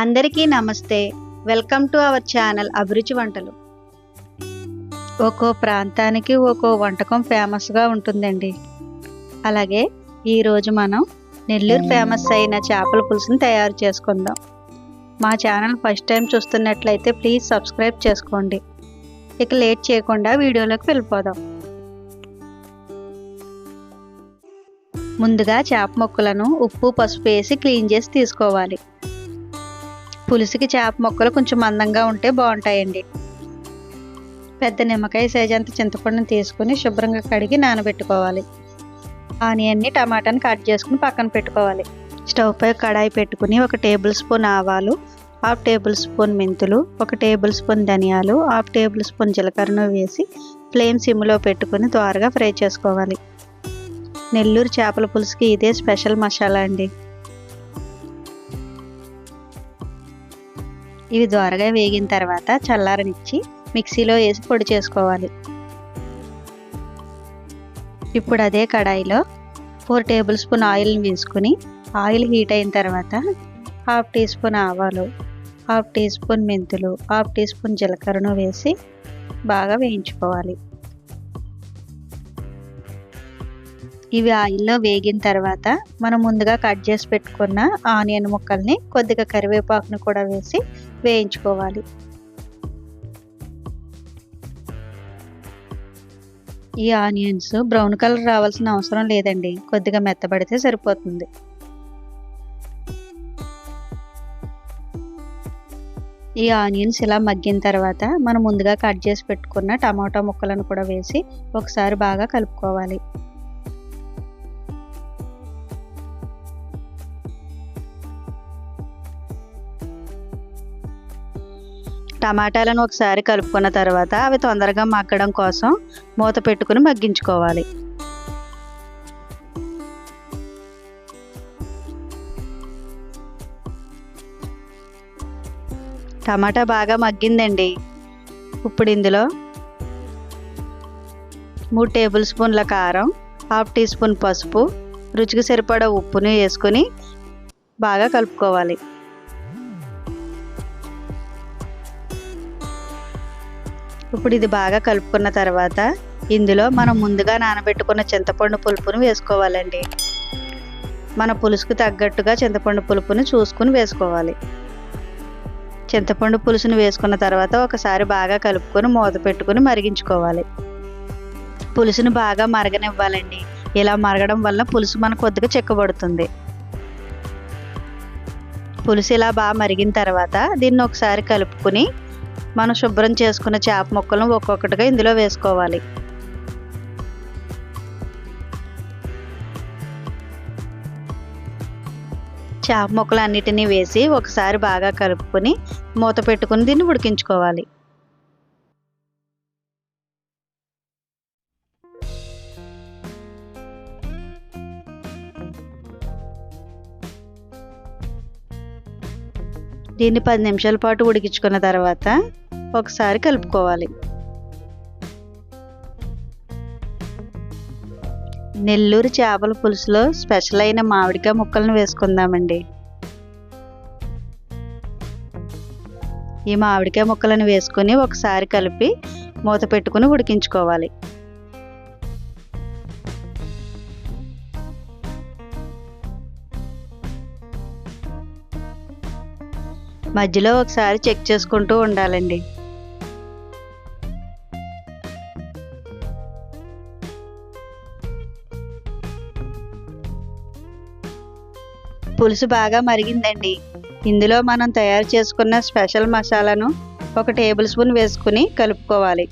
అందరికీ నమస్తే. Welcome to our channel అభిరుచి వంటలు. ఒక్కో ప్రాంతానికి ఒక్కో వంటకం ఫేమస్గా ఉంటుందండి. అలాగే ఈరోజు మనం నెల్లూరు ఫేమస్ అయిన చేపల పులుసుని తయారు చేసుకుందాం. మా ఛానల్ ఫస్ట్ టైం చూస్తున్నట్లయితే ప్లీజ్ సబ్స్క్రైబ్ చేసుకోండి. ఇక లేట్ చేయకుండా వీడియోలోకి వెళ్ళిపోదాం. ముందుగా చేప ముక్కలను ఉప్పు పసుపు వేసి క్లీన్ చేసి తీసుకోవాలి. పులుసుకి చేప ముక్కలు కొంచెం మందంగా ఉంటే బాగుంటాయండి. పెద్ద నిమ్మకాయ సైజ్ అంత చింతపండుని తీసుకుని శుభ్రంగా కడిగి నానబెట్టుకోవాలి. ఆనియన్ని టమాటాని కట్ చేసుకుని పక్కన పెట్టుకోవాలి. స్టవ్ పై కడాయి పెట్టుకుని ఒక టేబుల్ స్పూన్ ఆవాలు హాఫ్ టేబుల్ స్పూన్ మెంతులు ఒక టేబుల్ స్పూన్ ధనియాలు హాఫ్ టేబుల్ స్పూన్ జీలకర్రను వేసి ఫ్లేమ్ సిమ్లో పెట్టుకుని త్వరగా ఫ్రై చేసుకోవాలి. నెల్లూరు చేపల పులుసుకి ఇదే స్పెషల్ మసాలా అండి. ఇవి ద్వారగా వేగిన తర్వాత చల్లారనిచ్చి మిక్సీలో వేసి పొడి చేసుకోవాలి. ఇప్పుడు అదే కడాయిలో ఫోర్ టేబుల్ స్పూన్ ఆయిల్ని వేసుకుని ఆయిల్ హీట్ అయిన తర్వాత హాఫ్ టీ స్పూన్ ఆవాలు హాఫ్ టీ స్పూన్ మెంతులు హాఫ్ టీ స్పూన్ జీలకర్రను వేసి బాగా వేయించుకోవాలి. ఇవి ఆయిల్లో వేగిన తర్వాత మనం ముందుగా కట్ చేసి పెట్టుకున్న ఆనియన్ ముక్కల్ని కొద్దిగా కరివేపాకును కూడా వేసి వేయించుకోవాలి. ఈ ఆనియన్స్ బ్రౌన్ కలర్ రావాల్సిన అవసరం లేదండి. కొద్దిగా మెత్తబడితే సరిపోతుంది. ఈ ఆనియన్స్ ఇలా మగ్గిన తర్వాత మనం ముందుగా కట్ చేసి పెట్టుకున్న టమాటా ముక్కలను కూడా వేసి ఒకసారి బాగా కలుపుకోవాలి. టమాటాలను ఒకసారి కలుపుకున్న తర్వాత అవి తొందరగా మగ్గడం కోసం మూత పెట్టుకుని మగ్గించుకోవాలి. టమాటా బాగా మగ్గిందండి. ఇప్పుడు ఇందులో మూడు టేబుల్ స్పూన్ల కారం హాఫ్ టీ స్పూన్ పసుపు రుచికి సరిపడా ఉప్పుని వేసుకొని బాగా కలుపుకోవాలి. ఇప్పుడు ఇది బాగా కలుపుకున్న తర్వాత ఇందులో మనం ముందుగా నానబెట్టుకున్న చింతపండు పులుపును వేసుకోవాలండి. మన పులుసుకు తగ్గట్టుగా చింతపండు పులుపును చూసుకుని వేసుకోవాలి. చింతపండు పులుసును వేసుకున్న తర్వాత ఒకసారి బాగా కలుపుకొని మూత పెట్టుకుని మరిగించుకోవాలి. పులుసును బాగా మరగనివ్వాలండి. ఇలా మరగడం వల్ల పులుసు మనకు కొద్దిగా చెక్కబడుతుంది. పులుసు ఇలా బాగా మరిగిన తర్వాత దీన్ని ఒకసారి కలుపుకుని మనం శుభ్రం చేసుకున్న చేప ముక్కలను ఒక్కొక్కటిగా ఇందులో వేసుకోవాలి. చేప ముక్కలు అన్నిటినీ వేసి ఒకసారి బాగా కలుపుకొని మూత పెట్టుకుని దీన్ని ఉడికించుకోవాలి. దీన్ని పది నిమిషాల పాటు ఉడికించుకున్న తర్వాత ఒకసారి కలుపుకోవాలి. నెల్లూరు చేపల పులుసులో స్పెషల్ అయిన మామిడికాయ ముక్కలను వేసుకుందామండి. ఈ మామిడికాయ ముక్కలను వేసుకొని ఒకసారి కలిపి మూత పెట్టుకుని ఉడికించుకోవాలి. మధ్యలో ఒకసారి చెక్ చేసుకుంటూ ఉండాలండి. పులుసు బాగా మరిగిందండి. ఇందులో మనం తయారు చేసుకున్న స్పెషల్ మసాలాను ఒక టేబుల్ స్పూన్ వేసుకుని కలుపుకోవాలి.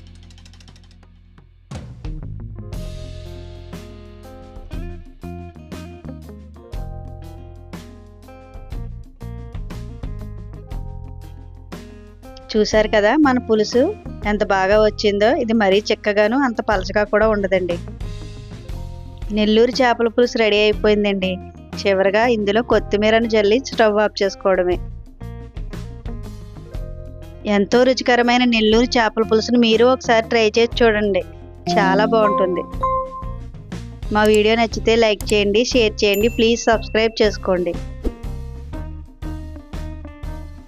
చూశారు కదా మన పులుసు ఎంత బాగా వచ్చిందో? ఇది మరీ చిక్కగాను అంత పలచగా కూడా ఉండదండి. నెల్లూరు చేపల పులుసు రెడీ అయిపోయిందండి. చివరిగా ఇందులో కొత్తిమీరను జల్లి స్టవ్ ఆఫ్ చేసుకోవడమే. ఎంతో రుచికరమైన నెల్లూరు చేపల పులుసును మీరు ఒకసారి ట్రై చేసి చూడండి. చాలా బాగుంటుంది. మా వీడియో నచ్చితే లైక్ చేయండి షేర్ చేయండి ప్లీజ్ సబ్స్క్రైబ్ చేసుకోండి.